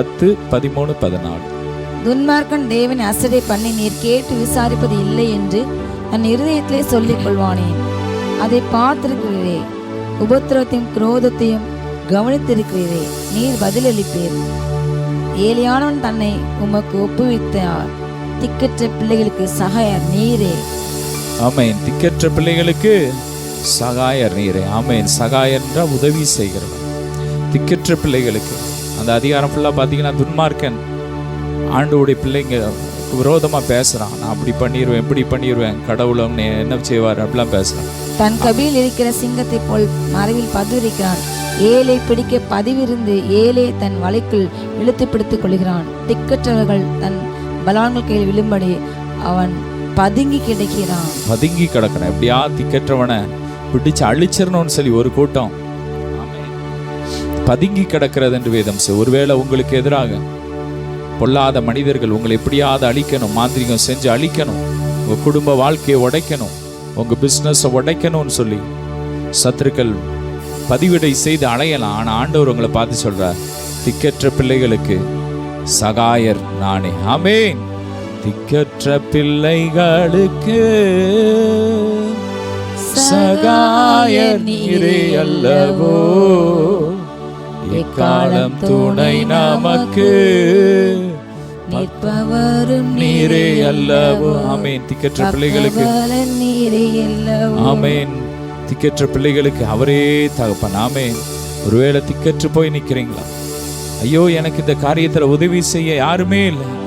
பத்து பதிமூணு பதினாலு. துன்மார்க்கன் தேவனை அசடை பண்ணி நீர் கேட்டு விசாரிப்பது இல்லை என்று தன் இருதயத்திலே சொல்லிக் கொள்வானேன். அதை பார்த்திருக்கிறீரே உபத்திரத்தையும் குரோதத்தையும் கவனித்திருக்கிறீரே நீர் பதிலளிப்பீர். ஏலியானவன் தன்னை உமக்கு ஒப்புவித்தார். திக்கற்ற பிள்ளைகளுக்கு சகாயர் நீரே. ஆமேன். திக்கற்ற பிள்ளைகளுக்கு சகாயர் நீரே. ஆமேன். சகாயர் என்றால் உதவி செய்கிறவர். திக்கற்ற பிள்ளைகளுக்கு. அந்த அதிகாரம் ஃபுல்லாக பார்த்தீங்கன்னா துன்மார்க்கன் ஆண்டோடைய பிள்ளைங்க விரோதமாக பேசுகிறான் நான் அப்படி பண்ணிடுவேன் இப்படி பண்ணிடுவேன் கடவுளும் என்ன செய்வார்? அப்படிலாம் பேசுகிறான் தன் கபியில் இருக்கிற சிங்கத்தைப் போல் மறைவில் பதுவிருக்கிறான் ஏழை பிடிக்க பதிவிருந்து ஏழை தன் வலைக்குள் இழுத்து பிடித்துக் கொள்கிறான். திக்கற்றவர்கள் தன் பலவான்கள் கையில் விழும்படி அவன் பதுங்கி கிடக்கிறான். பதுங்கி கிடக்கிறேன் எப்படியா திக்கற்றவனை பிடிச்சு அழிச்சிடணும்னு சொல்லி ஒரு கூட்டம். பதுங்கி கிடக்கிறது என்று வேதம் சொல். ஒருவேளை உங்களுக்கு எதிராக பொல்லாத மனிதர்கள் உங்களை எப்படியாவது அழிக்கணும் மாந்திரிகம் செஞ்சு அழிக்கணும் உங்கள் குடும்ப வாழ்க்கையை உடைக்கணும் உங்கள் பிஸ்னஸை உடைக்கணும்னு சொல்லி சத்துருக்கள் பதிவிடை செய்து அலையலாம். ஆனால் ஆண்டவர் உங்களை பார்த்து சொல்கிறார் திக்கற்ற பிள்ளைகளுக்கு சகாயர் நானே. ஆமென். திக்கற்ற பிள்ளைகளுக்கு சகாயர் நீரே அல்லவோ. எக்காலம் துணை நமக்கு? நிற்பவரும் நீரே அல்லவோ. ஆமேன். திக்கற்ற பிள்ளைகளுக்கு. ஆமேன். திக்கற்ற பிள்ளைகளுக்கு அவரே தகப்பன். ஆமேன். ஒருவேளை திக்கற்று போய் நிக்கிறீங்களா? ஐயோ எனக்கு இந்த காரியத்துல உதவி செய்ய யாருமே இல்லை.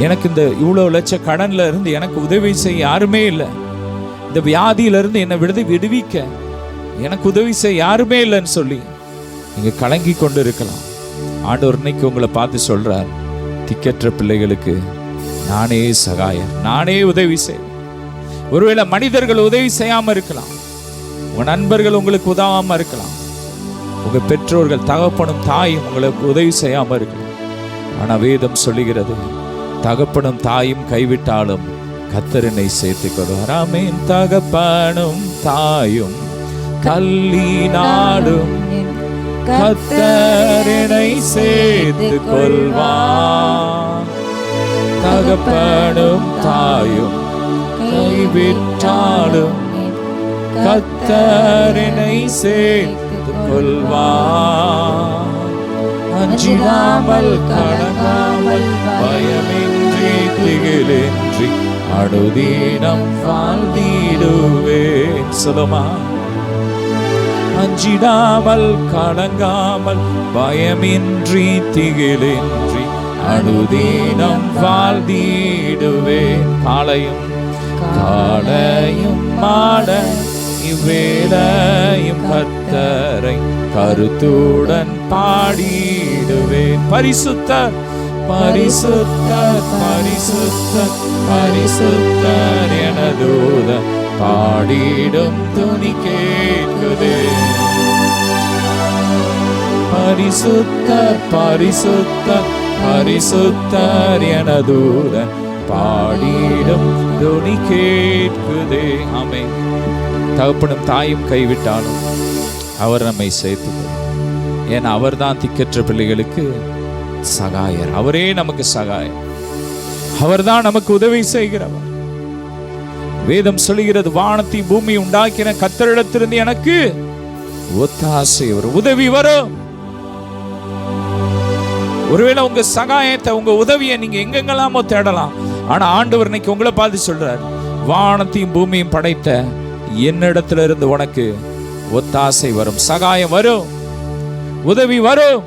எனக்கு இந்த இவ்வளவு லட்ச கடன்ல இருந்து எனக்கு உதவி செய்ய யாருமே இல்லை. இந்த வியாதியில இருந்து என்னை விடுதி விடுவிக்க. எனக்கு உதவி செய்ய யாருமே இல்லைன்னு சொல்லி. நீங்கள் கலங்கி கொண்டு இருக்கலாம் ஆண்டவர் இன்னைக்கு உங்களை பார்த்து சொல்கிறார் திக்கற்ற பிள்ளைகளுக்கு நானே சகாயர் நானே உதவி செய்வேன். ஒருவேளை மனிதர்கள் உதவி செய்யாமல் இருக்கலாம். உங்கள் நண்பர்கள் உங்களுக்கு உதவாமல் இருக்கலாம். உங்கள் பெற்றோர்கள் தகப்பனும் தாயும் உங்களுக்கு உதவி செய்யாமல் இருக்கலாம். ஆனால் வேதம் சொல்லுகிறது தகப்பனும் தாயும் கைவிட்டாலும் கத்தரனை சேர்த்துக் கொள்வாராமேன் தகப்பனும் தாயும் கல்லினாலும் கத்தரனை சேர்த்து கொள்வா தகப்பனும் தாயும் கைவிட்டாலும் கத்தரனை சேர்த்து கொள்வா அஞ்சிடாமல் கலங்காமல் பயமின்றி திகிலின்றி அனுதீனம் வாழ்ந்திடுவேன். சொல்லுமா? அஞ்சிடாமல் கலங்காமல் பயமின்றி திகிலின்றி அனுதீனம் வாழ்ந்திடுவே. காலையும் காலையும் மாட இவ்வேளையும் கத்தரை கருத்துடன் பாடிடுவேன் பரிசுத்த பரிசுத்த பரிசுத்த பரிசுத்த எனதூத பாடிடும் துணி கேட்குதே. பரிசுத்தர் பரிசுத்தர் பரிசுத்தர் எனதூதன் பாடிடும். துணி கேட்குதே அமை தகப்பனும் தாயும் கைவிட்டாலும் அவர் நம்மை சேர்த்து ஏன்னா அவர் தான் திக்கற்ற பிள்ளைகளுக்கு சகாயர். அவரே நமக்கு சகாயர். அவர்தான் நமக்கு உதவி செய்கிறவர். வேதம் சொல்லுகிறது வானத்தை பூமி உண்டாக்கின கத்தரிடத்திலிருந்து எனக்கு ஒத்தாசை ஒரு உதவி வரும். ஒருவேளை உங்க சகாயத்தை உங்க உதவியை நீங்க எங்கெங்கெல்லாமோ தேடலாம். ஆனா ஆண்டவர் இன்னைக்கு உங்களை பார்த்து சொல்றார் வானத்தையும் பூமியும் படைத்த என்னிடத்துல இருந்து உனக்கு ஒத்தாசை வரும். சகாயம் வரும். உதவி வரும்.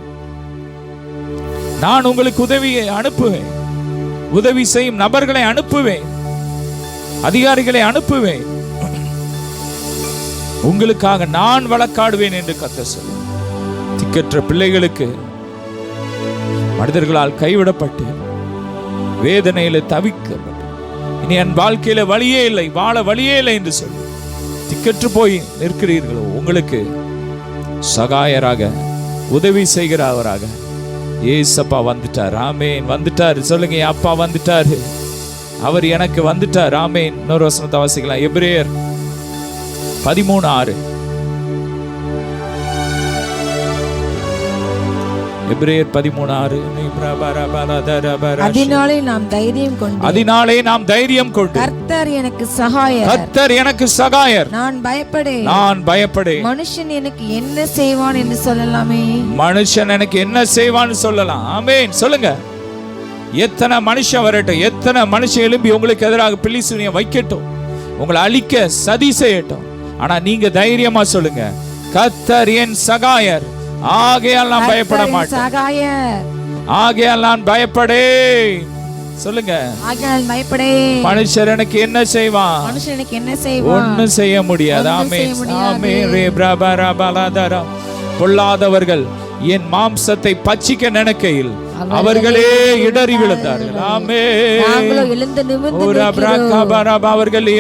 நான் உங்களுக்கு உதவியை அனுப்புவேன். உதவி செய்யும் நபர்களை அனுப்புவேன். அதிகாரிகளை அனுப்புவேன். உங்களுக்காக நான் வழக்காடுவேன் என்று கத்த சொல்லு திக்கற்ற பிள்ளைகளுக்கு மனிதர்களால் கைவிடப்பட்டு வேதனையில தவிக்கப்பட்டு. இனி என் வாழ்க்கையில வழியே இல்லை வாழ வழியே இல்லை என்று சொல்லி திக்கற்று போய் நிற்கிறீர்களோ உங்களுக்கு சகாயராக உதவி செய்கிறவராக ஏசப்பா வந்துட்டார். ராமேன் வந்துட்டார். சொல்லுங்க என் அப்பா வந்துட்டாரு. அவர் எனக்கு வந்துட்டார். ராமேன் இன்னொரு வசனத்தை வாசிக்கலாம். எப்ரேயர் பதிமூணு ஆறு. எபிரேயர் பதிமூணாறு. அதனாலே நாம் தைரியம் கொண்டு. அதனாலே நாம் தைரியம் கொண்டு. கர்த்தர் எனக்கு சகாயர். கர்த்தர் எனக்கு சகாயர். நான் பயப்படேன் நான் பயப்படேன் மனுஷன் எனக்கு என்ன செய்வான் என்று சொல்லலாமே. மனுஷன் எனக்கு என்ன செய்வான்னு சொல்லலாம். ஆமென். சொல்லுங்க. எத்தனை மனுஷன் வரட்டும். எத்தனை மனுஷன் எழும்பி உங்களுக்கு எதிராக பிள்ளிசுனியை வைக்கட்டும். உங்களை அழிக்க சதி செய்யட்டும். ஆனா நீங்க தைரியமா சொல்லுங்க. கத்தர் என் சகாயர். ஆகையால் நான் பயப்பட மாட்டேன் ஆகையால் நான் பயப்படேன். சொல்லுங்க. ஆகையால் மனுஷர் எனக்கு என்ன செய்வான்? மனுஷன் எனக்கு என்ன செய்வான்? ஒண்ணும் செய்ய முடியாது. ஒண்ணும் ஆமே செய்ய முடியாது. ஆமே ரே பிரபா ரபா லதரா. பொல்லாதவர்கள் என் மாம்சத்தை பச்சிக்க நினைக்கையில் அவர்களே. இடறி விழுந்தார்கள். ஆமே அவர்கள்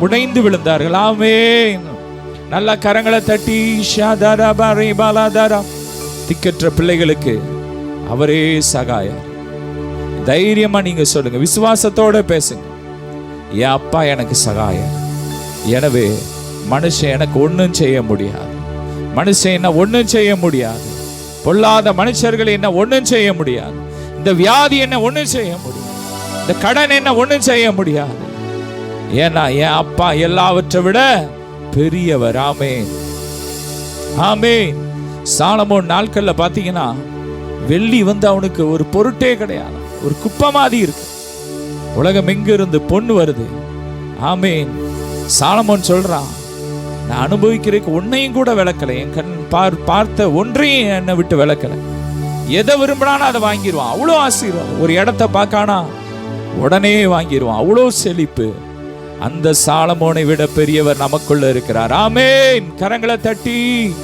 உடைந்து விழுந்தார்கள். ஆமே நல்ல கரங்களை தட்டி திக்கற்ற பிள்ளைகளுக்கு அவரே சகாய தைரியமா நீங்க சொல்லுங்க விசுவாசத்தோட பேசுங்க. என் அப்பா எனக்கு சகாயம். எனவே மனுஷன் எனக்கு ஒன்றும் செய்ய முடியாது. மனுஷன் என்ன ஒன்றும் செய்ய முடியாது. பொல்லாத மனுஷர்கள் என்ன ஒன்றும் செய்ய முடியாது. இந்த வியாதி என்ன ஒன்றும் செய்ய முடியாது. இந்த கடன் என்ன ஒன்றும் செய்ய முடியாது. ஏன்னா என் அப்பா எல்லாவற்றை விட பெரியவர். ஆமே ஆமே சாலமோன் நாட்கள்ல பாத்தீங்கன்னா வெள்ளி வந்து அவனுக்கு ஒரு பொருட்டே கிடையாது. ஒரு குப்பை மாதிரி இருக்கு. உலகம் எங்கிருந்து பொண்ணு வருது? ஆமேன். சாலமோன் சொல்றான் நான் அனுபவிக்கிறதுக்கு உன்னையும் கூட விளக்கல. என் கண் பார் பார்த்த ஒன்றையும் என்னை விட்டு விளக்கல. எதை விரும்பினானோ அதை வாங்கிடுவான். அவ்வளோ ஆசீர்வாதம். ஒரு இடத்த பார்க்கானா? உடனே வாங்கிடுவான். அவ்வளோ செழிப்பு. அந்த சாலமோனை விட பெரியவர் நமக்குள்ள இருக்கிறார். ஆமேன். கரங்களை தட்டி.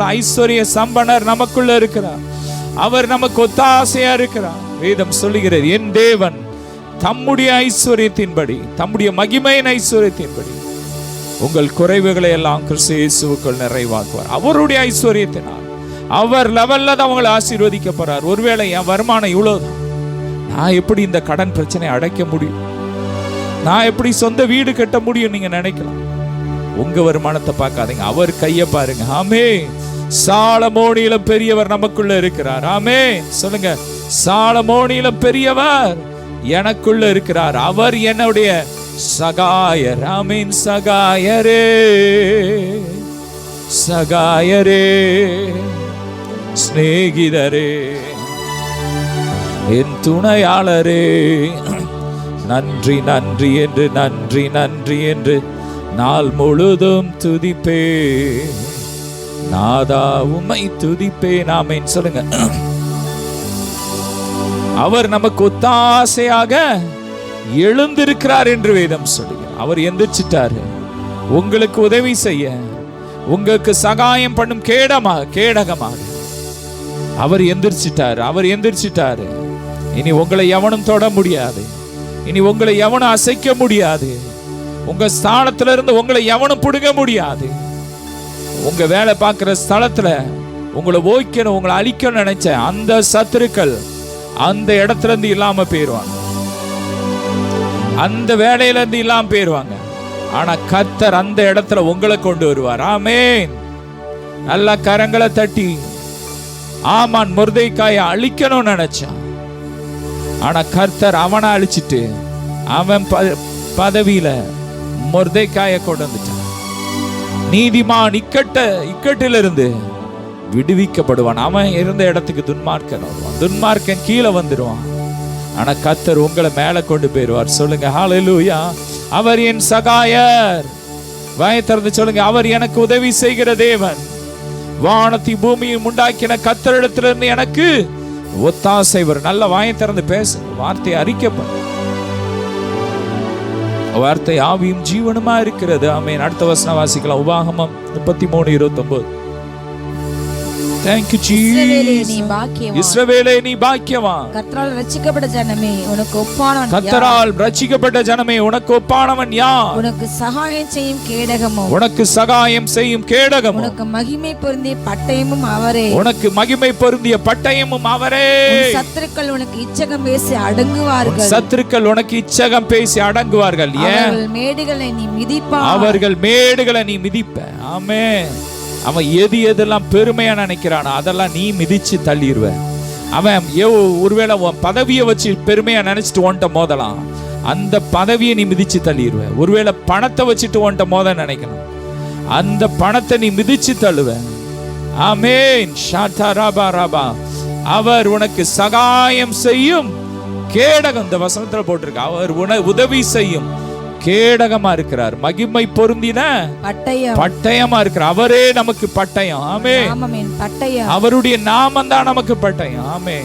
ஐஸ்வர்ய சம்பனர் நமக்குள்ள இருக்கிறார். அவர் நமக்கு ஒத்தாசையா இருக்கிறார். வேதம் சொல்லுகிறது என் தேவன் தம்முடைய ஐஸ்வர்யத்தின்படி தம்முடைய மகிமையின் ஐஸ்வர்யத்தின்படி உங்கள் குறைவுகளை எல்லாம் கிறிஸ்து நிறைவாக்குவார். அவருடைய ஐஸ்வர்யத்தினால் அவர் லெவல்ல தான் அவங்களை ஆசீர்வதிக்க போறார். ஒருவேளை என் வருமானம் இவ்வளவுதான். நான் எப்படி இந்த கடன் பிரச்சனையை அடைக்க முடியும்? நான் எப்படி சொந்த வீடு கட்ட முடியும் நீங்க நினைக்கலாம். உங்க வருமானத்தை பார்க்காதீங்க. அவர் கையை பாருங்க. ஆமே சாலமோனியில பெரியவர் நமக்குள்ள இருக்கிறார். ஆமே சொல்லுங்க. சாலமோனியில பெரியவர் எனக்குள்ள இருக்கிறார். அவர் என்னுடைய சகாயர். ஆமீன். சகாயரே. சகாயரே. சிநேகிதரே. என் துணையாளரே நன்றி நன்றி என்று நன்றி நன்றி என்று நாள் முழுதும் துதிப்பே. நாதா உமை துதிப்பே நாமேன் சொல்லுங்க. அவர் நமக்கு ஒத்தாசையாக எழுந்திருக்கிறார் என்று வேதம் சொல்லுகிறார் அவர் எந்திரிச்சிட்டாரு. உங்களுக்கு உதவி செய்ய உங்களுக்கு சகாயம் பண்ணும் கேடமாக கேடகமாக. அவர் எந்திரிச்சிட்டாரு. அவர் எந்திரிச்சிட்டாரு. இனி உங்களை எவனும் தொட முடியாது. இனி உங்களை எவனும் அசைக்க முடியாது. உங்க ஸ்தானத்துல இருந்து உங்களை எவனும் பிடுங்க முடியாது. உங்க வேலை பார்க்குற ஸ்தலத்துல உங்களை ஓய்க்கணும் உங்களை அழிக்கணும்னு நினைச்ச அந்த சத்துருக்கள் அந்த இடத்துல இருந்து இல்லாம போயிருவாங்க. அந்த வேலையில இருந்து இல்லாம போயிருவாங்க. ஆனா கத்தர் அந்த இடத்துல உங்களை கொண்டு வருவார். ஆமேன். நல்லா கரங்களை தட்டி ஆமான் முருதைக்காயை அழிக்கணும்னு நினைச்சான் ஆனா கர்த்தர் அவனை அழிச்சிட்டு அவன் ப- பதவியில முருதைக்காயை கொண்டு வந்துட்டான். நீதிமான் இக்கட்ட இக்கட்டிலிருந்து விடுவிக்கப்படுவான். அவன் இருந்த இடத்துக்கு துன்மார்க்கன் வருவான். துன்மார்க்கன் கீழே வந்துடுவான் ஆனா கத்தர் உங்களை மேல கொண்டு போயிருவார் சொல்லுங்க ஹalleluya அவர் என் சகாயர். வாயை திறந்து சொல்லுங்க அவர் எனக்கு உதவி செய்கிற தேவன். வானத்தை பூமியும் உண்டாக்கின கத்தரிடத்திலிருந்து எனக்கு ஒத்தாசை வரும் நல்ல வாயை திறந்து பேசு. வார்த்தையை அறிக்கப்படும் வார்த்தை ஆவியும் ஜீவனுமா இருக்கிறது. ஆமென். அடுத்த வசனம் வாசிக்கலாம் உபாகமம் முப்பத்தி மூணு இருபத்தி இஸ்ரவேலே நீ பாக்கியவான். இஸ்ரவேலே நீ பாக்கியவான். கர்த்தரால் ரட்சிக்கப்பட்ட ஜனமே உனக்கு ஒப்பானவன் யார்? கத்தரால் ரட்சிக்கப்பட்ட ஜனமே உனக்கு ஒப்பானவன் யார்? உனக்கு சகாயம் செய்யும் கேடகமும் உனக்கு சகாயம் செய்யும் கேடகமும் உனக்கு மகிமை பொருந்திய பட்டயமும் அவரே. உனக்கு மகிமை பொருந்திய பட்டயமும் அவரே. சத்துருக்கள் உனக்கு இச்சகம் பேசி அடங்குவார்கள். சத்துருக்கள் உனக்கு இச்சகம் பேசி அடங்குவார்கள். ஏன்? மேடுகளை நீ மிதிப்பா அவர்கள் மேடுகளை நீ மிதிப்ப. ஆமே அவன் எது எதெல்லாம் பெருமையாக நினைக்கிறானோ அதெல்லாம் நீ மிதிச்சு தள்ளிடுவ அவன் ஏ ஒருவேளை உன் பதவியை வச்சு பெருமையாக நினச்சிட்டு ஓன்ட்ட மோதலாம். அந்த பதவியை நீ மிதிச்சு தள்ளிடுவ ஒருவேளை பணத்தை வச்சுட்டு ஓன்ட்ட மோத நினைக்கணும். அந்த பணத்தை நீ மிதிச்சு தள்ளுவ. ஆமேன். ஷாத்தா ராபா ராபா. அவர் உனக்கு சகாயம் செய்யும். கேடகம் இந்த வசனத்தில் போட்டிருக்கு. அவர் உன உதவி செய்யும். கேடகமா இருக்கிறார். மகிமை பொருந்தின பட்டயம். பட்டயமா இருக்கிறார். அவரே நமக்கு பட்டயம். ஆமே பட்டயம். அவருடைய நாமம் தான் நமக்கு பட்டயம். ஆமே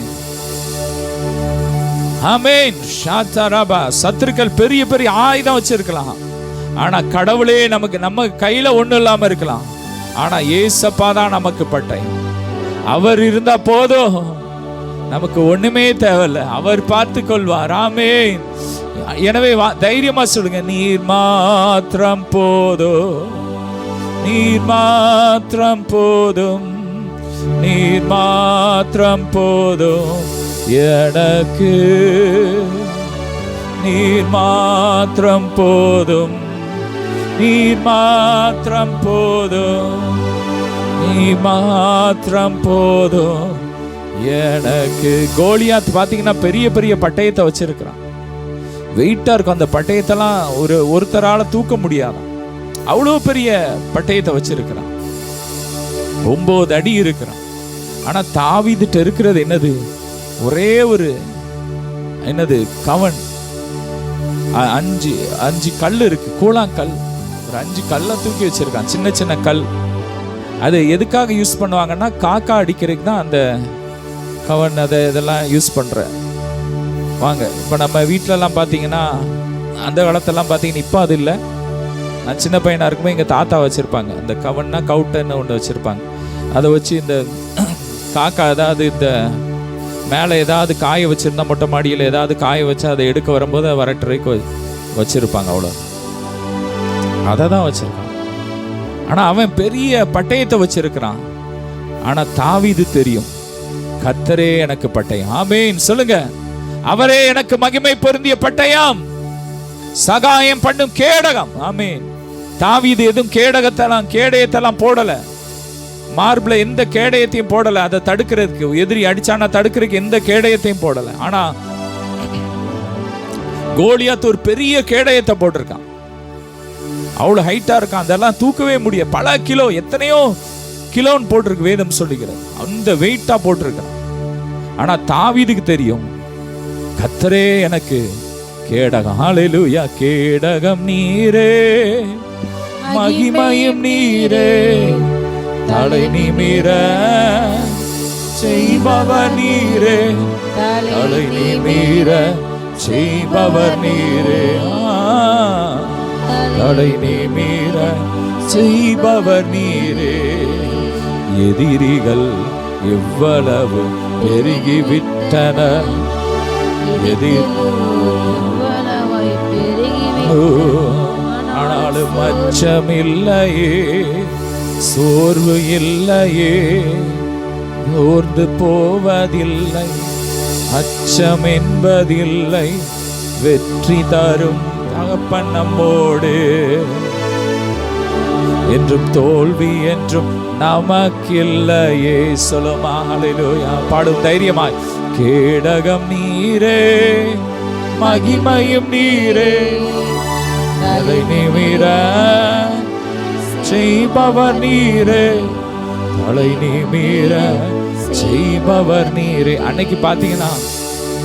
ஆமேன். ஷாத்தாராபா. சத்துருக்கள் பெரிய பெரிய ஆயுதம் வச்சிருக்கலாம். ஆனா கடவுளே நமக்கு நம்ம கையில ஒண்ணும் இல்லாம இருக்கலாம். ஆனா ஏசப்பா தான் நமக்கு பட்டயம். அவர் இருந்தா போதும். நமக்கு ஒண்ணுமே தேவையில்ல. அவர் பார்த்து கொள்வார் ஆமேன். எனவே வா- தைரியமா சொல்லுங்க நீர் மாத்திரம் போதும் நீர் மாத்திரம் போதும் நீர் மாத்திரம் போதும் எனக்கு நீர் மாத்திரம் போதும் நீர் மாத்திரம் போதும் நீ மாத்திரம் போதும் எனக்கு. கோலியாத் பார்த்தீங்கன்னா பெரிய பெரிய பட்டயத்தை வச்சிருக்கிறான். வெயிட்டாக இருக்கும். அந்த பட்டயத்தெல்லாம் ஒரு ஒருத்தரால் தூக்க முடியாதான் அவ்வளோ பெரிய பட்டயத்தை வச்சிருக்கிறான். ஒம்பது அடி இருக்கிறான். ஆனால் தாவீதுட்ட இருக்கிறது என்னது? ஒரே ஒரு என்னது கவன். அஞ்சு அஞ்சு கல் இருக்கு. கூழாங்கல். ஒரு அஞ்சு கல்லை தூக்கி வச்சிருக்கான். சின்ன சின்ன கல். அது எதுக்காக யூஸ் பண்ணுவாங்கன்னா காக்கா அடிக்கிறதுக்கு தான் அந்த கவன் அதை இதெல்லாம் யூஸ் பண்ணுறேன் வாங்க. இப்போ நம்ம வீட்டிலலாம் பார்த்தீங்கன்னா அந்த காலத்தெல்லாம் பார்த்தீங்கன்னா இப்போ அது இல்லை நான் சின்ன பையனாக இருக்கும்போது எங்கள் தாத்தா வச்சுருப்பாங்க. இந்த கவன்னா கவுட்டன்னு ஒன்று வச்சுருப்பாங்க. அதை வச்சு இந்த காக்கா ஏதாவது இந்த மேலே ஏதாவது காய வச்சுருந்தா மொட்டை மாடியில் ஏதாவது காய வச்சு அதை எடுக்க வரும்போது வரட்டுறைக்கு வச்சுருப்பாங்க அவ்வளோ அதை தான் வச்சுருக்கான். ஆனால் அவன் பெரிய பட்டயத்தை வச்சுருக்கிறான். ஆனால் தாவிது தெரியும். கத்தரே எனக்கு பட்டயம். ஆமேன். சொல்லுங்கள் அவரே எனக்கு மகிமை பொருந்திய பட்டயம். சகாயம் பண்ணும் கேடகம். ஆமீன். தாவிது எதுவும் கேடகத்தெல்லாம் கேடயத்தெல்லாம் போடல. மார்பிள எந்த கேடயத்தையும் போடல. அதை தடுக்கிறதுக்கு எதிரி அடிச்சானா தடுக்கிறதுக்கு எந்த கேடயத்தையும் போடல. ஆனா கோலியாத் ஒரு பெரிய கேடயத்தை போட்டிருக்கான். அவ்வளவு ஹைட்டா இருக்கான். அதெல்லாம் தூக்கவே முடியாது பல கிலோ எத்தனையோ கிலோன்னு போட்டிருக்கு வேதம் சொல்லுகிறது. அந்த வெயிட்டா போட்டிருக்கான். ஆனா தாவிதுக்கு தெரியும் கத்தரே எனக்கு கேடகம். ஹalleluya கேடகம் நீரே. மகிமையும் நீரே. தலை நிமிர செய்பவர் நீரே. தலை நிமிர செய்பவர் நீரே. தலை நிமிர செய்பவர் நீரே. எதிரிகள் எவ்வளவு பெருகிவிட்டன. எதிர் இவ்வளவாய் பெருகிவிட்டது. ஆனாலும் சோர்வு இல்லையே நோர்ந்து போவதில்லை அச்சம் என்பதில்லை வெற்றி தரும் தகப்பன் நம்மோடு என்றும் தோல்வி என்றும் நமக்கில்லையே சொல்லுமா பாடும் தைரியமாய் கேடகம் நீரே மகிமையும் நீரே. தலை நிமிர செய்பவர் நீரே. தலை நிமிர செய்பவர் நீரே. அன்னைக்கு பாத்தீங்கன்னா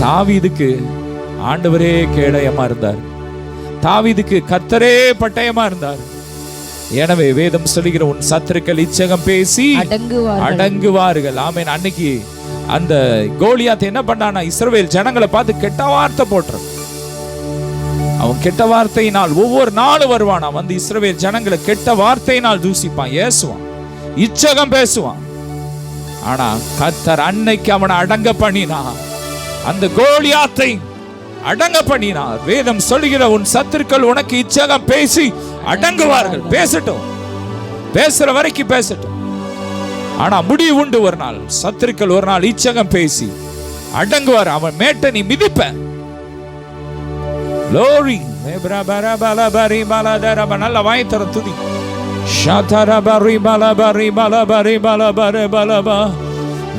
தாவிதுக்கு ஆண்டவரே கேடயமா இருந்தார். தாவிதுக்கு கத்தரே பட்டயமா இருந்தார். எனவே வேதம் சொல்லுகிற உன் சத்துருக்கள் இச்சகம் பேசி அடங்குவார்கள். ஆமென். அன்னைக்கு அந்த கோலியாத் என்ன பண்ணானா இஸ்ரவேல் ஜனங்களை பார்த்து கெட்ட வார்த்தை போட்டுறான். அவன் கெட்ட வார்த்தையினால் ஒவ்வொரு நாளும் வருவானா. வந்து இஸ்ரவேல் ஜனங்களை கெட்ட வார்த்தையினால் தூசிப்பான். ஏசுவான். இச்சகம் பேசுவான். ஆனா கத்தர் அன்னைக்கு அவனை அடங்க பண்ணினா அந்த கோலியாத்தை அடங்க பண்ணினார். வேதம் சொல்லுகிற உன் சத்துருக்கள் உனக்கு இச்சகம் பேசி அடங்குவார்கள் பேசட்டும் பேசுற வரைக்கும் பேசட்டும் ஆனா முடிவு உண்டு ஒரு நாள் சத்துருக்கள் ஒரு நாள் இச்சகம் பேசி அடங்குவார் அவன் மேட்டை நீ மிதிப்ப லோரி நல்ல வாய் தர துதி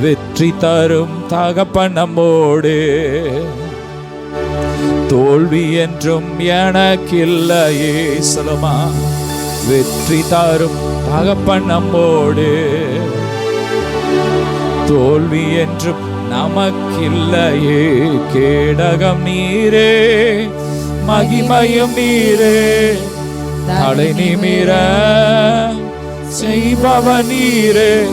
வெற்றி தரும் தகப்ப நம்மோடு தோல்வி என்றும் எனக்கில்லையே சொல்லுமா வெற்றி தாரும் தகப்பன் நம்மோடு தோல்வி என்றும் நமக்கில்லையே கேடகம் நீரே மகிமையும் நீரே. தலை நிமிர செய்பவ நீரே.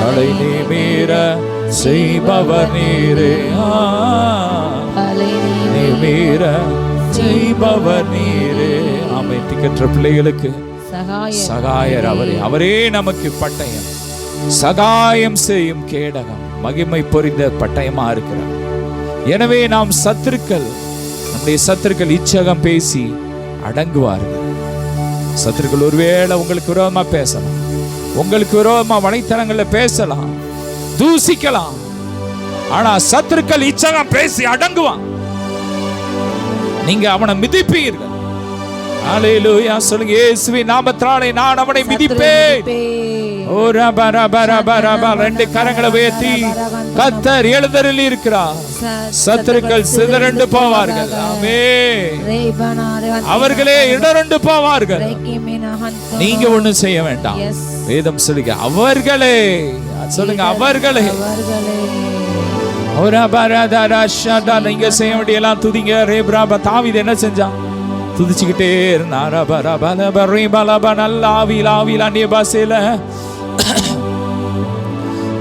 தலை நிமிர செய்பவ நீரே. ஆ. அலை நீரே நிமிர செய்பவ நீரே. ஆமை திக்கற்ற பிள்ளைகளுக்கு சகாய சகாயர் அவரே. அவரே நமக்கு பட்டயம். சகாயம் செய்யும் கேடகம். மகிமை பொறிந்த பட்டயமா இருக்கிறார். எனவே நாம் சத்துருக்கள் நம்முடைய சத்துருக்கள் இச்சகம் பேசி அடங்குவார்கள். சத்துருக்கள் ஒருவேளை உங்களுக்கு விரோதமா பேசலாம். உங்களுக்கு விரோதமா வலைத்தளங்கள்ல பேசலாம். தூசிக்கலாம். ஆனா சத்துருக்கள் இச்சகம் பேசி அடங்குவான். நீங்க அவனை மிதிப்பீர்கள். ஹalleluya சொல்லுங்க இயேசுவின் நாமத்தினாலே நான் அவனை மிதிப்பேன். ஓ ரப ரப ரப ரப ரெண்டு கரங்களை உயர்த்தி கத்தர் எழுதரில் இருக்கிறார். சத்துருக்கள் சிதறண்டு போவார்கள். ஆமே. அவர்களே இடரண்டு போவார்கள். நீங்க ஒண்ணும் செய்ய வேண்டாம். வேதம் சொல்லுங்க அவர்களே. சொல்லுங்க அவர்களே. நீங்க செய்ய வேண்டியெல்லாம் துதிங்க. ரேப்ராபா தாவித என்ன செஞ்சான் துதிச்சுக்கிட்டே இருந்தான் ரப ரப லப ரீ பலப நல்ல ஆவியில் ஆவியில் அந்நிய பாசையில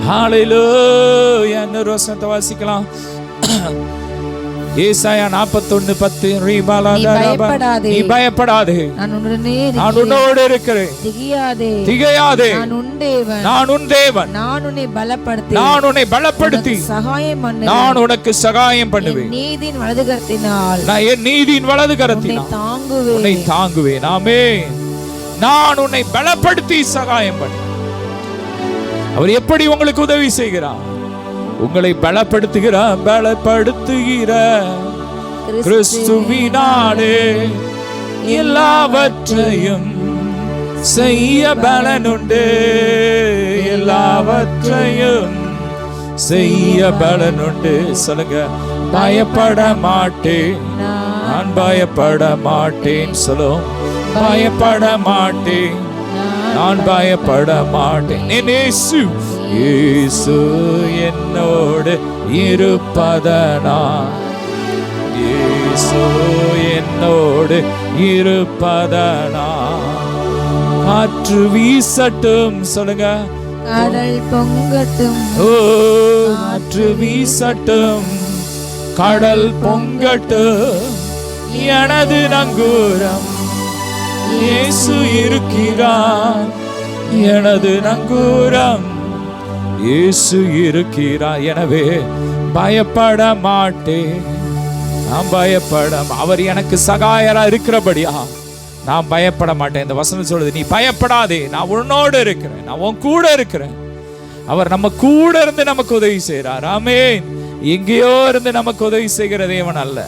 ஹalleluya என்ன ரோசத்தை வாசிக்கலாம்? ஏசாயா 41 10 ரீ பலா நீ பயப்படாதே. நீ பயப்படாதே. நான் உடனே நான் உன்னோடு இருக்கிறேன். திகியாதே. திகையாதே. நான் உன் தேவன். நான் உன் தேவன். நான் உன்னை பலப்படுத்தி. நான் உன்னை பலப்படுத்தி. உனக்கு சகாயம் பண்ண நான் உனக்கு சகாயம் பண்ணுவேன். நீதின் வலதுகரத்தினால். நான் என் நீதியின் வலது கரத்தினால் தாங்குவேன். உன்னை தாங்குவேன். ஆமே நான் உன்னை பலப்படுத்தி சகாயம் பண்ண அவர் எப்படி உங்களுக்கு உதவி செய்கிறார்? உங்களை பலப்படுத்துகிறார் பலப்படுத்துகிற கிறிஸ்துவினாலே எல்லாவற்றையும் செய்ய பலனுண்டு. எல்லாவற்றையும் செய்ய பலனுண்டு. சொல்லுங்க பயப்பட மாட்டேன். நான் பயப்பட மாட்டேன். சொல்லும் பயப்பட மாட்டேன். நான் பயப்பட மாட்டேன். இயேசு இயேசு என்னோடு இருப்பதனா? இயேசு என்னோடு இருப்பதனா? காற்று வீசட்டும் சொல்லுங்க. கடல் பொங்கட்டும். ஓ காற்று வீசட்டும் கடல் பொங்கட்டும். எனது நங்கூரம் இயேசு இருக்கிறார். எனது நங்கூரம். இயேசு இருக்கிறார். எனவே பயப்பட மாட்டேன். நான் பயப்பட அவர் எனக்கு சகாயரா இருக்கிறபடியா? நான் பயப்பட மாட்டேன். இந்த வசனம் சொல்லுது நீ பயப்படாதே. நான் உன்னோடு இருக்கிறேன். நான் உன் கூட இருக்கிறேன். அவர் நம்ம கூட இருந்து நமக்கு உதவி செய்கிறார் ஆமே எங்கேயோ இருந்து நமக்கு உதவி செய்கிற தேவன் அல்ல.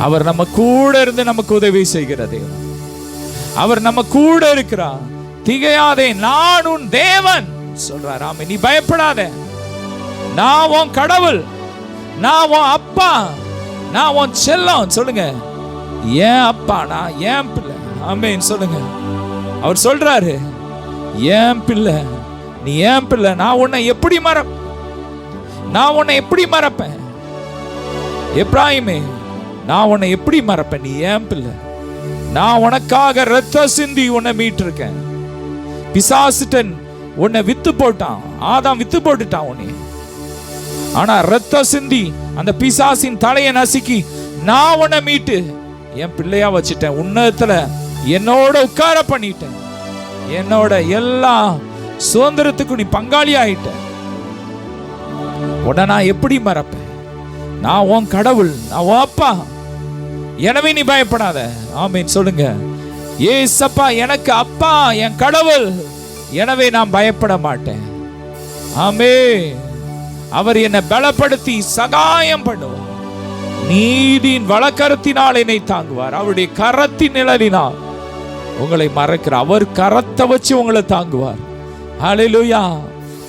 அவர் நம்ம கூட இருந்து நமக்கு உதவி செய்கிற தேவன். அவர் நம்ம கூட இருக்கிறார். திகையாதே நான் உன் தேவன் சொல்றார். ஆமே நீ பயப்படாத. நான் உன் கடவுள் நான் உன் அப்பா நான் உன் செல்லம் சொல்லுங்க. ஏன் அப்பா நான் ஏன் பிள்ளை. ஆமேன் சொல்லுங்க. அவர் சொல்றாரு ஏன் பிள்ளை நீ ஏன் பிள்ளை நான் உன்னை எப்படி மறப்பேன்? நான் உன்னை எப்படி மறப்பேன்? எப்ராஹிமே நான் உன்னை எப்படி மறப்பேன்? நீ ஏன் பிள்ளை? நான் உனக்காக ரத்த சிந்தி உன்னை மீட்டிருக்கேன். பிசாசிட்டன் உன்னை வித்து போட்டான். ஆதாம் வித்து போட்டுட்டான் உன்னை. ஆனா ரத்த சிந்தி அந்த பிசாசின் தலையை நசுக்கி நான் உன்னை மீட்டு என் பிள்ளையா வச்சிட்டேன். உன்னதத்துல என்னோட உட்கார பண்ணிட்டேன். என்னோட எல்லா சுதந்திரத்துக்கும் நீ பங்காளி ஆயிட்ட. உடனே நான் எப்படி மறப்பேன்? நான் உன் கடவுள். நான் உன் அப்பா. எனவே நீ பயப்படாத. ஆமீன். சொல்லுங்க. ஏசப்பா எனக்கு அப்பா என் கடவுள். எனவே நான் பயப்பட மாட்டேன். ஆமே அவர் என்னை பலப்படுத்தி சகாயம் பண்ணுவார். நீதியின் வழக்கரத்தினால் என்னை தாங்குவார். அவருடைய கரத்தின் நிழலினால் உங்களை மறைக்கிற அவர் கரத்தை வச்சு உங்களை தாங்குவார். ஹalleluya.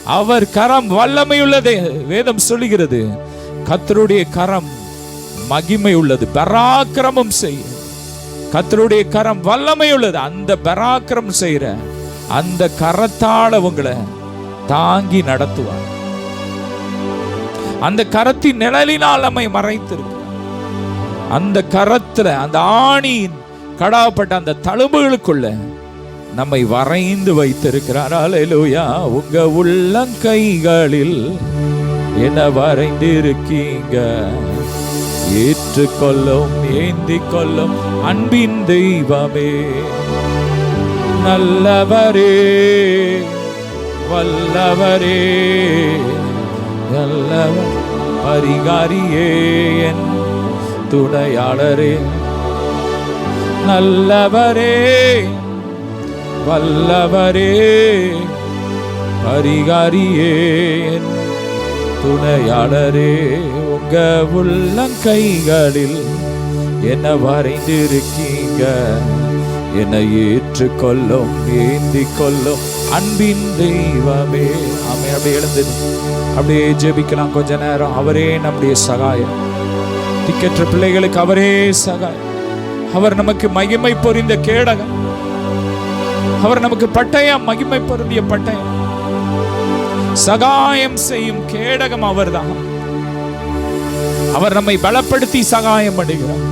அவர் கரம் வல்லமையுள்ளதே. வேதம் சொல்லுகிறது. கத்தருடைய கரம் மகிமை உள்ளது பராக்கிரமம் செய்யும் கத்தருடைய கரம் வல்லமை உள்ளது அந்த பராக்கிரமம் செய்யற அந்த கரத்தால உங்களை தாங்கி நடத்துவார். அந்த கரத்தின் நிழலினால் நம்மை மறைத்திருக்கு அந்த கரத்துல அந்த ஆணியின் கடாப்பட்ட அந்த தழும்புகளுக்குள்ள நம்மை வரைந்து வைத்திருக்கிறார். அலையிலூயா உங்க உள்ளங்கைகளில் என்ன வரைந்து இருக்கீங்க ஏற்றுக்கொள்ளும் ஏந்தி கொள்ளும் அன்பின் தெய்வமே. நல்லவரே வல்லவரே நல்லவர் பரிகாரியே என் துணையாளரே. நல்லவரே வல்லவரே பரிகாரியே என் துணையாளரே. உங்க உள்ளங்கைகளில் என்ன வரைந்திருக்கீங்க? என்னை ஏற்றுக்கொள்ளும் ஏந்தி கொள்ளும் அன்பின் தெய்வமே. ஆமே அப்படியே எழுந்து. அப்படியே ஜெபிக்கலாம் கொஞ்ச நேரம். அவரே நம்முடைய சகாயம். திக்கற்ற பிள்ளைகளுக்கு அவரே சகாயம். அவர் நமக்கு மகிமை பொறிந்த கேடகம். அவர் நமக்கு பட்டயம் மகிமை பொருந்திய பட்டயம். சகாயம் செய்யும் கேடகம் அவர்தான். அவர் நம்மை பலப்படுத்தி சகாயம் பண்ணுகிறார்.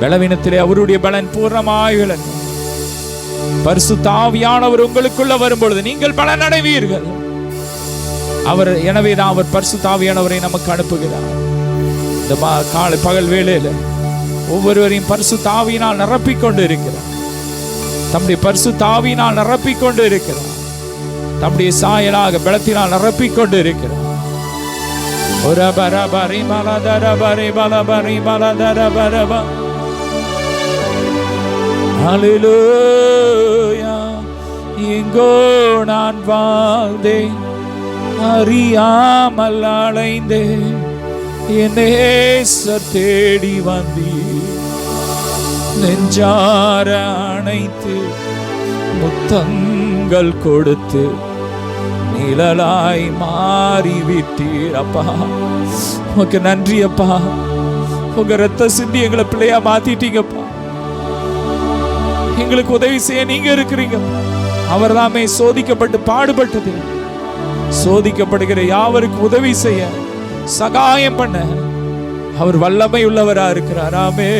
பலவீனத்திலே அவருடைய பலன் பூர்ணமாய் விளங்கும். பரிசு தாவியானவர் உங்களுக்குள்ள வரும்பொழுது நீங்கள் பலன் அடைவீர்கள் அவர் எனவே தான் அவர் பரிசு தாவியானவரை நமக்கு அனுப்புகிறார். இந்த காலை பகல் வேளையில் ஒவ்வொருவரையும் பரிசு தாவியினால் நிரப்பிக் கொண்டு இருக்கிறார் தம்முடைய பரிசு தாவியினால் நிரப்பிக் கொண்டு இருக்கிறார் தம்முடைய சாயலாக பலத்தினால் நிரப்பிக் கொண்டு இருக்கிறார் எங்கோ நான் வாழ்ந்தேன். அறியாமல் அலைந்தேன். என்னே தேடி வந்தீர். நெஞ்சார அணைத்து முத்தங்கள் கொடுத்து நிழலாய் மாறி விட்டீர் அப்பா உமக்கு நன்றி அப்பா. உங்க ரத்த சிந்தி எங்களை பிள்ளையா மாத்திட்டீங்கப்பா. எங்களுக்கு உதவி செய்ய நீங்க இருக்கிறீங்க. அவர் தாமே சோதிக்கப்பட்டு பாடுபட்டது. சோதிக்கப்படுகிற யாவருக்கு உதவி செய்ய சகாயம் பண்ண அவர் வல்லமை உள்ளவரா இருக்கிறார். ஆமே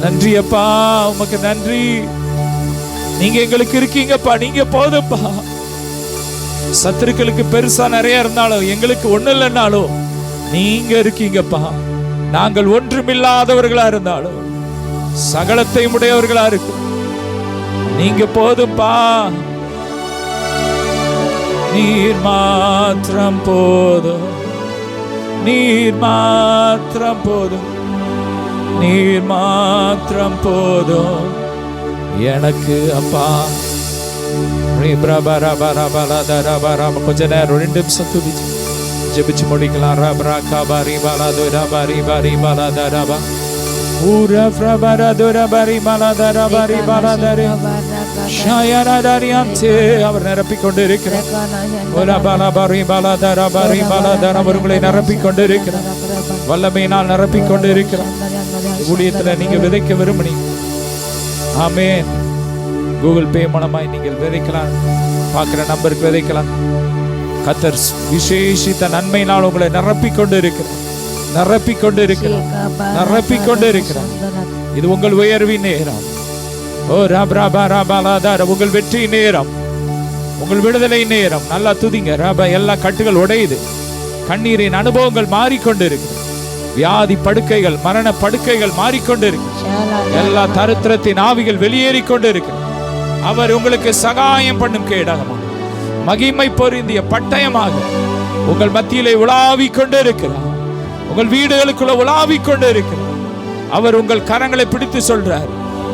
நன்றி அப்பா. உமக்கு நன்றி. நீங்க எங்களுக்கு இருக்கீங்கப்பா நீங்க போதும்ப்பா. சத்துருக்களுக்கு பெருசா நிறைய இருந்தாலும் எங்களுக்கு ஒண்ணு இல்லைன்னாலும் நீங்க இருக்கீங்கப்பா. நாங்கள் ஒன்றுமில்லாதவர்களா இருந்தாலும் சகலத்தை உடையவர்களா இருக்கு நீங்க போதும்பா நீர் மாத்திரம் போதும். நீர் மாத்திரம் போதும். நீர் மாத்திரம் போதும். எனக்கு அப்பா. ரே பிரப ரப ரப லத ரப ரப கொஞ்ச நேரம் ரெண்டு நிமிஷம் துதிச்சு ஜெபிச்சு முடிக்கலாம். ரப ரக பரி பலது ரப ரி பரி பலத ரப ஊர பிரபர துர பரி பலத ரப ரி பலத ரி ஷயரதரியாந்தே அவர் நிரப்பிக் கொண்டு இருக்கிறார் ஒரு பல பரி பலத ரப ரி பலத அவர் உங்களை நிரப்பிக் கொண்டு இருக்கிறார் வல்லமையினால் நிரப்பிக் கொண்டு இருக்கிறார் ஊழியத்துல நீங்க விதைக்க விரும்புனீங்க. ஆமென். கூகுள் பே மூலமாய் நீங்கள் விதைக்கலாம். பார்க்குற நம்பருக்கு விதைக்கலாம். கத்தர் விசேஷித்த நன்மையினால் உங்களை நிரப்பிக் கொண்டு இருக்கிறார் நிரப்பிக் கொண்டு இருக்கிறார் நிரப்பிக் கொண்டு இருக்கிறார் இது உங்கள் உயர்வின் நேரம். ஓ ரபா ரபா ரபாலாதார உங்கள் வெற்றி நேரம். உங்கள் விடுதலை நேரம். நல்லா துதிங்க. ரபா எல்லா கட்டுகள் உடையுது. கண்ணீரின் அனுபவங்கள் மாறிக்கொண்டு இருக்கு வியாதி படுக்கைகள் மரண படுக்கைகள் மாறிக்கொண்டு இருக்கு எல்லா தரித்திரத்தின் ஆவிகள் வெளியேறி கொண்டு இருக்கு அவர் உங்களுக்கு சகாயம் பண்ணும் கேடகமாக மகிமை பொருந்திய பட்டயமாக உங்கள் மத்தியிலே உலாவிக் கொண்டு இருக்கிறார் உங்கள் வீடுகளுக்குள்ள உலாவிக் கொண்டு இருக்கிறார் அவர் உங்கள் கரங்களை பிடித்து சொல்றார்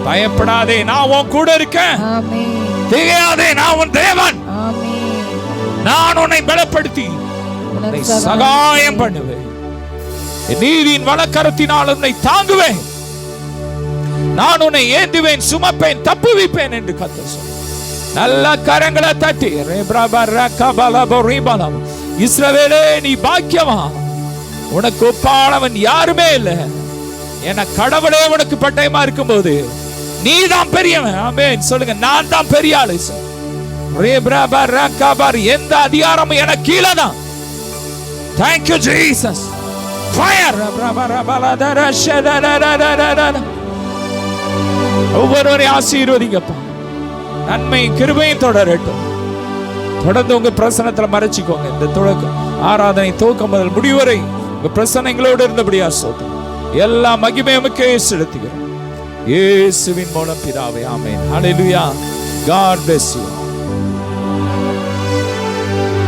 பயப்படாதே நான் உன் கூட இருக்கேன். திகையாதே நான் உன் தேவன். நான் உன்னை பலப்படுத்தி உன்னை சகாயம் பண்ணுவேன். நீதியின் வழக்கரத்தினால் உன்னை தாங்குவேன். நான் உன்னை ஏந்துவேன் சுமப்பேன் தப்புவிப்பேன் என்று கத்த சொல் நல்ல கரங்களை தட்டி ரேப்ராபா இஸ்ரவேலே நீ பாக்கியமா? உனக்கு ஒப்பானவன் யாருமே இல்லை. என கடவுளே உனக்கு பட்டயமா இருக்கும்போது நீ தான் பெரியவன். ஆமேன். சொல்லுங்க நான் தான் பெரிய ஆளு. எந்த அதிகாரமும் எனக்கு கீழே தான். Thank you Jesus Fire. ஒவ்வொருவரையும் ஆசீர்வதிங்கப்பா. நன்மை கிருபையும் தொடரட்டும். தொடர்ந்து உங்க பிரசனத்துல மறைச்சிக்கோங்க. இந்த தொடக்கம் ஆராதனை துவக்கம் முதல் முடிவரை உங்க பிரசனங்களோடு இருந்தபடியா சோதம் எல்லா மகிமையமுக்கே செலுத்துகிறோம். இயேசுவின் மூலம் பிதாவே ஆமேன். ஹalleluya God bless you.